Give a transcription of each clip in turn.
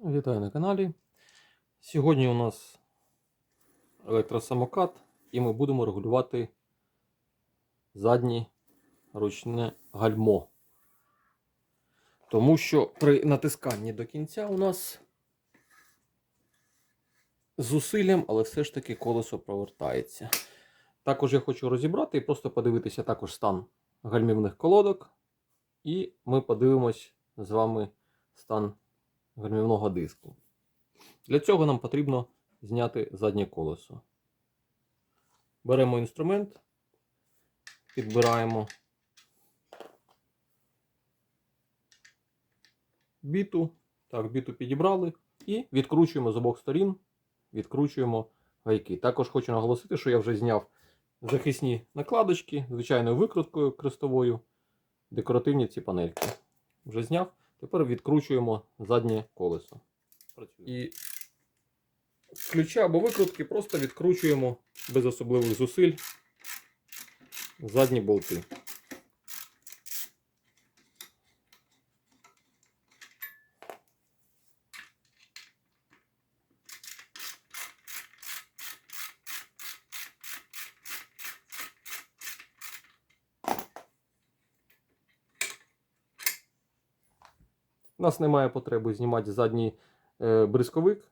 Вітаю на каналі. Сьогодні у нас електросамокат і ми будемо регулювати заднє ручне гальмо. Тому що при натисканні до кінця у нас з зусиллям, але все ж таки колесо провертається. Також я хочу розібрати і просто подивитися також стан гальмівних колодок. І ми подивимось з вами стан гальмівного диску. Для цього нам потрібно зняти заднє колесо. Беремо інструмент, підбираємо біту. Так, біту підібрали і відкручуємо з обох сторін, відкручуємо гайки. Також хочу наголосити, що я вже зняв захисні накладочки звичайною викруткою крестовою, декоративні ці панельки. Вже зняв. Тепер відкручуємо заднє колесо. І з ключа або викрутки просто відкручуємо без особливих зусиль задні болти. У нас немає потреби знімати задній е, бризковик.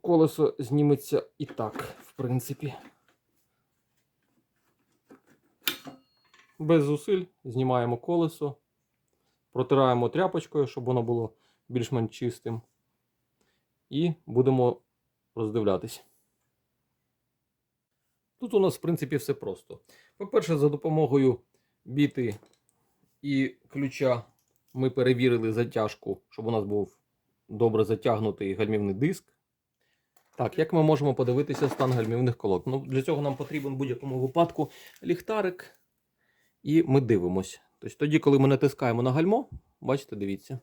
Колесо зніметься і так, в принципі. Без зусиль знімаємо колесо, протираємо тряпочкою, щоб воно було більш-менш чистим. І будемо роздивлятись. Тут у нас, в принципі, все просто. По-перше, за допомогою біти і ключа ми перевірили затяжку, щоб у нас був добре затягнутий гальмівний диск. Так, як ми можемо подивитися стан гальмівних колод? Ну, Для цього нам потрібен в будь-якому випадку ліхтарик. І ми дивимось. Тобто Тоді, коли ми натискаємо на гальмо, бачите, дивіться,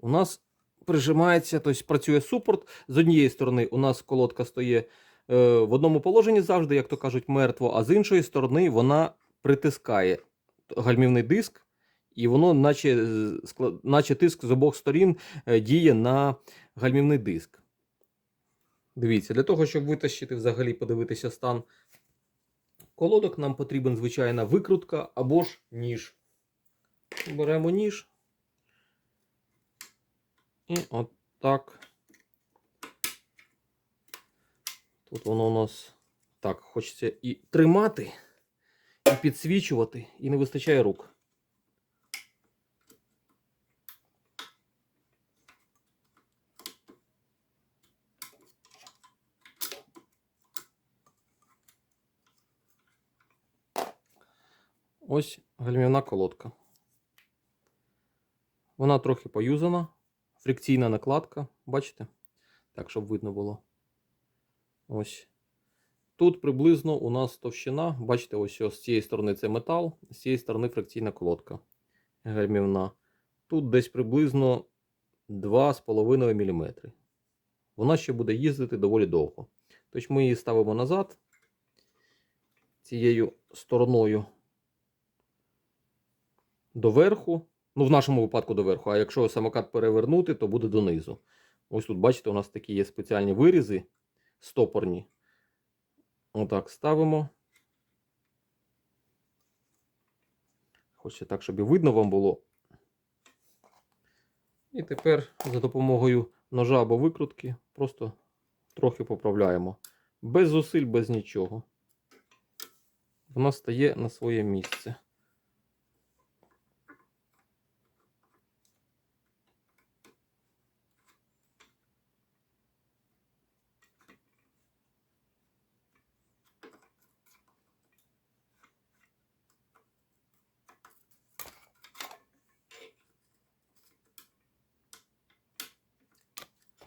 у нас прижимається, тобто працює супорт. З однієї сторони, у нас колодка стоїть е, в одному положенні завжди, як то кажуть, мертво, а з іншої сторони вона притискає гальмівний диск. І воно, наче, е, наче тиск з обох сторін е, діє на гальмівний диск. Дивіться, для того, щоб витащити взагалі подивитися стан колодок, нам потрібен звичайна викрутка або ж ніж. Беремо ніж. І от так. Тут воно у нас так, хочеться і тримати, і підсвічувати, і не вистачає рук. Ось гальмівна колодка. Вона трохи поюзана. Фрикційна накладка, бачите? Так, щоб видно було. Ось. Тут приблизно у нас товщина. Бачите, ось, ось з цієї сторони це метал, з цієї сторони фрикційна колодка гальмівна. Тут десь приблизно 2,5 мм. Вона ще буде їздити доволі довго. Тобто ми її ставимо назад цією стороною доверху. Ну, в нашому випадку доверху. А якщо самокат перевернути, то буде донизу. Ось тут, бачите, у нас такі є спеціальні вирізи стопорні. Отак ставимо. Хочеться так, щоб і видно вам було. І тепер за допомогою ножа або викрутки просто трохи поправляємо. Без зусиль, без нічого. Вона стає на своє місце.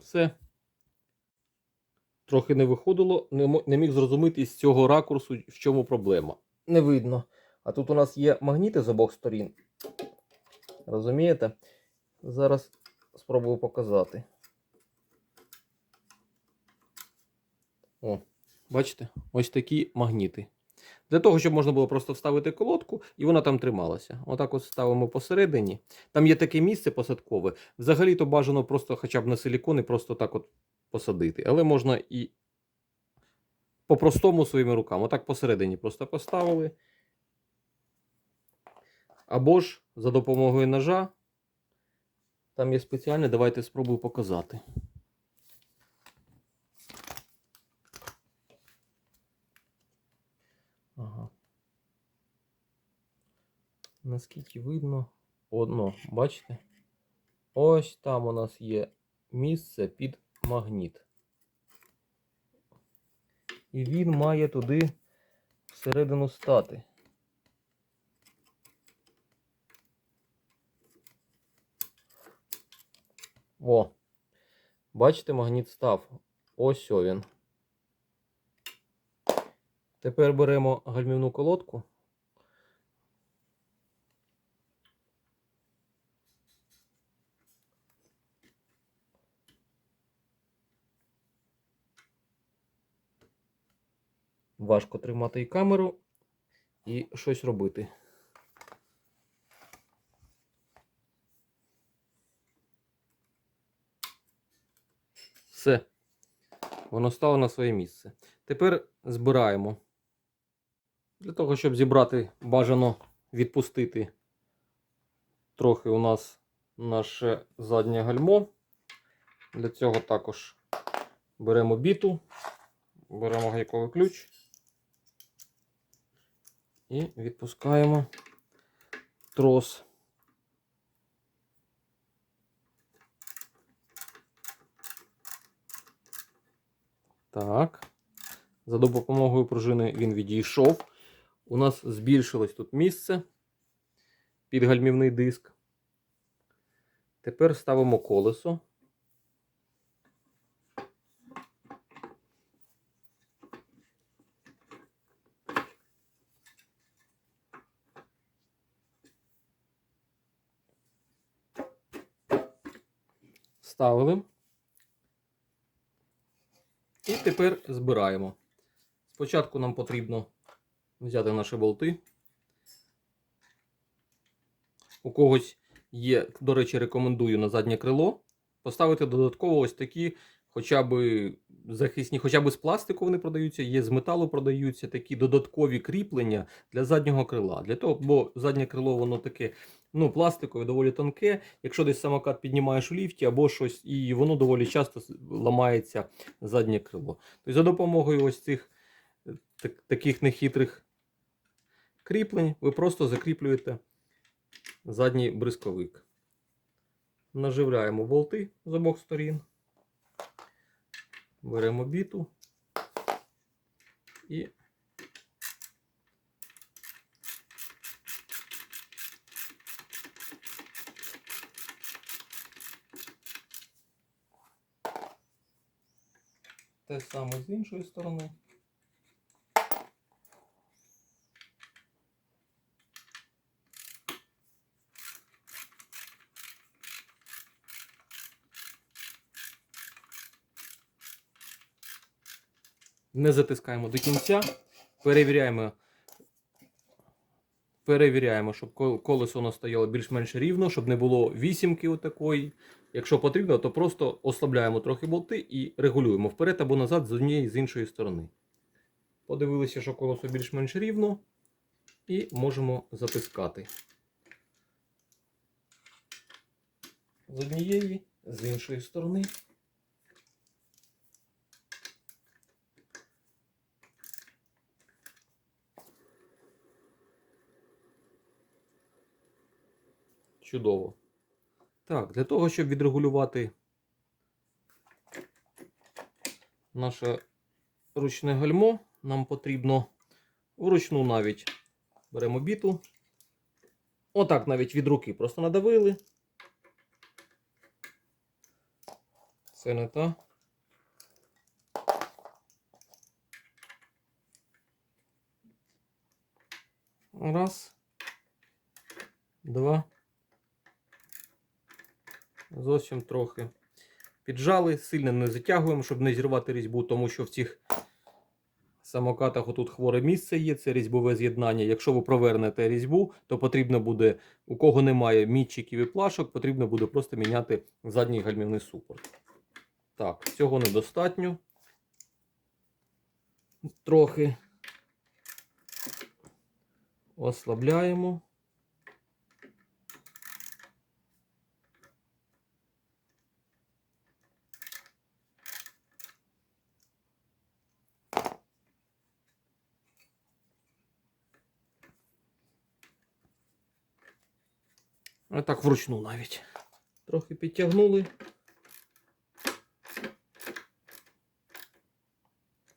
Все. Трохи не виходило, не, міг зрозуміти з цього ракурсу, в чому проблема. Не видно. А тут у нас є магніти з обох сторін. Розумієте? Зараз спробую показати. О, бачите? Ось такі магніти. Для того, щоб можна було просто вставити колодку, і вона там трималася. Отак от ставимо посередині. Там є таке місце посадкове. Взагалі-то бажано просто хоча б на силікон і просто так от посадити. Але можна і по-простому своїми руками. Отак посередині просто поставили. Або ж за допомогою ножа. Там є спеціальне, давайте спробую показати. Наскільки видно? Одно, бачите? Ось там у нас є місце під магніт. І він має туди всередину стати. О, бачите, магніт став. Ось він. Тепер беремо гальмівну колодку. Важко тримати і камеру і щось робити. Все. Воно стало на своє місце. Тепер збираємо. Для того, щоб зібрати, бажано відпустити трохи у нас наше заднє гальмо. Для цього також беремо біту, беремо гайковий ключ і відпускаємо трос. Так. За допомогою пружини він відійшов. У нас збільшилось тут місце під гальмівний диск. Тепер ставимо колесо. Ставили. І тепер збираємо. Спочатку нам потрібно взяти наші болти. У когось є, до речі, рекомендую на заднє крило поставити додатково ось такі, хоча б захисні, хоча б з пластику вони продаються, є з металу продаються такі додаткові кріплення для заднього крила. Для того, бо заднє крило воно таке ну, пластикове, доволі тонке. Якщо десь самокат піднімаєш у ліфті або щось, і воно доволі часто ламається заднє крило. Тобто за допомогою ось цих е, так, таких нехитрих кріплень ви просто закріплюєте задній бризковик. Наживляємо болти з обох сторін. Беремо біту і те саме з іншої сторони. Не затискаємо до кінця. Перевіряємо, перевіряємо, щоб колесо нас стояло більш-менш рівно, щоб не було вісімки отакої. Якщо потрібно, то просто ослабляємо трохи болти і регулюємо вперед або назад з однієї з іншої сторони. Подивилися, що колесо більш-менш рівно, і можемо затискати. З однієї, з іншої сторони. Чудово. Так, для того, щоб відрегулювати наше ручне гальмо, нам потрібно вручну навіть беремо біту. Отак навіть від руки просто надавили. Це не та. Раз. Два. Зовсім трохи. Піджали, сильно не затягуємо, щоб не зірвати різьбу, тому що в цих самокатах отут хворе місце є, це різьбове з'єднання. Якщо ви провернете різьбу, то потрібно буде, у кого немає мітчиків і плашок, потрібно буде просто міняти задній гальмівний супорт. Так, цього недостатньо. Трохи ослабляємо. А так вручну навіть. Трохи підтягнули.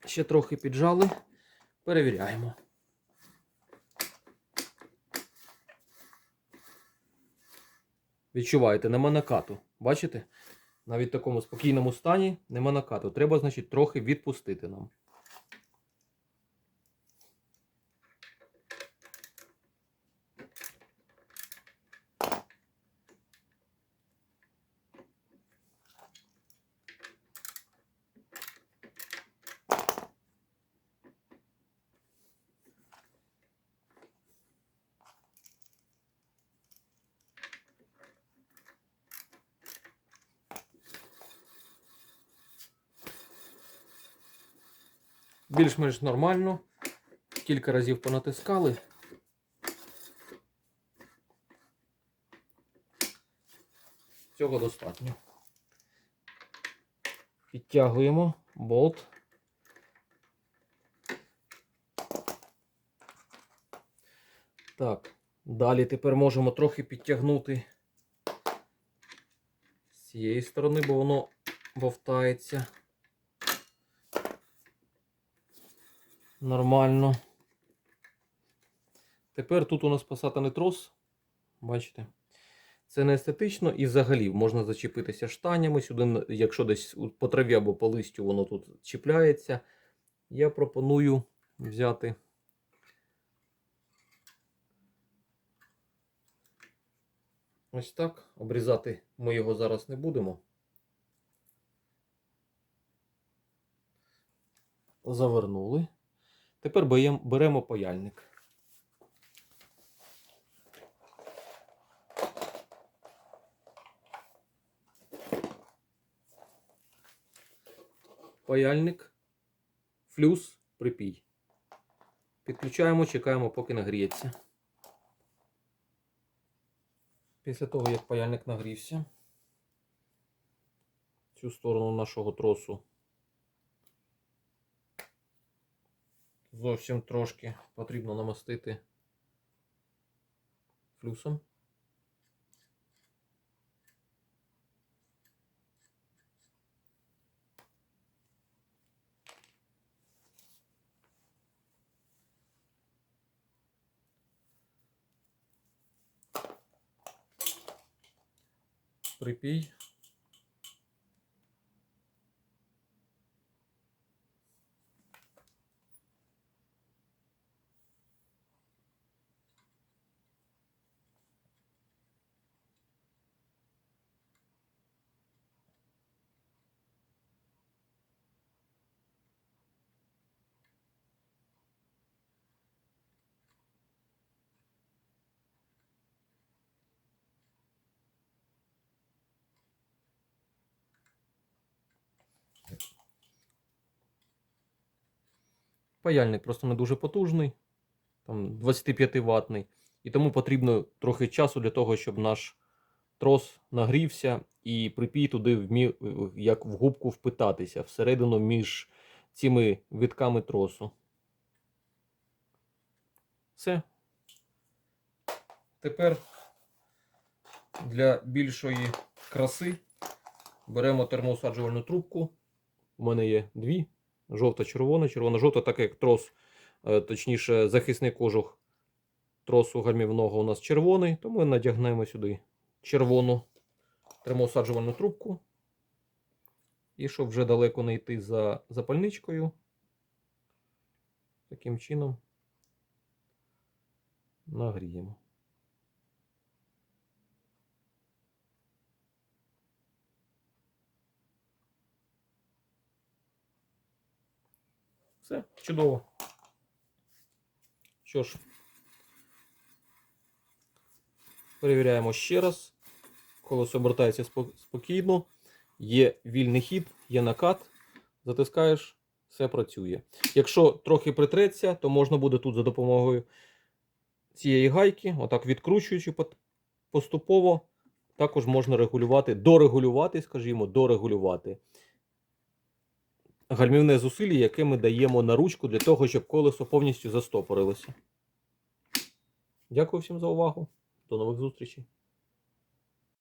Ще трохи піджали. Перевіряємо. Відчуваєте, нема накату. Бачите? Навіть в такому спокійному стані нема накату. Треба, значить, трохи відпустити нам. Більш-менш нормально. Кілька разів понатискали. Цього достатньо. Підтягуємо болт. Так, далі тепер можемо трохи підтягнути з цієї сторони, бо воно бовтається. Нормально. Тепер тут у нас посатаний трос. Бачите? Це не естетично і взагалі можна зачепитися штанями. Сюди, якщо десь по траві або по листю воно тут чіпляється. Я пропоную взяти. Ось так. Обрізати ми його зараз не будемо. Завернули. Тепер беремо паяльник. Паяльник, флюс, припій. Підключаємо, чекаємо, поки нагріється. Після того, як паяльник нагрівся, цю сторону нашого тросу зовсім трошки потрібно намастити флюсом. Припій. Паяльник просто не дуже потужний, там 25 ватний. І тому потрібно трохи часу для того, щоб наш трос нагрівся і припій туди вмів, як в губку впитатися всередину між цими витками тросу. Все. Тепер для більшої краси беремо термоусаджувальну трубку. У мене є дві. Жовта-червона, червона-жовта, так як трос, е, точніше, захисний кожух тросу гальмівного у нас червоний, то ми надягнемо сюди червону термоусаджувальну трубку. І щоб вже далеко не йти за запальничкою, таким чином нагріємо. Все, чудово. Що ж, перевіряємо ще раз. Колесо обертається спокійно. Є вільний хід, є накат. Затискаєш, все працює. Якщо трохи притреться, то можна буде тут за допомогою цієї гайки, отак відкручуючи поступово, також можна регулювати, дорегулювати, скажімо, дорегулювати гальмівне зусилля, яке ми даємо на ручку для того, щоб колесо повністю застопорилося. Дякую всім за увагу. До нових зустрічей.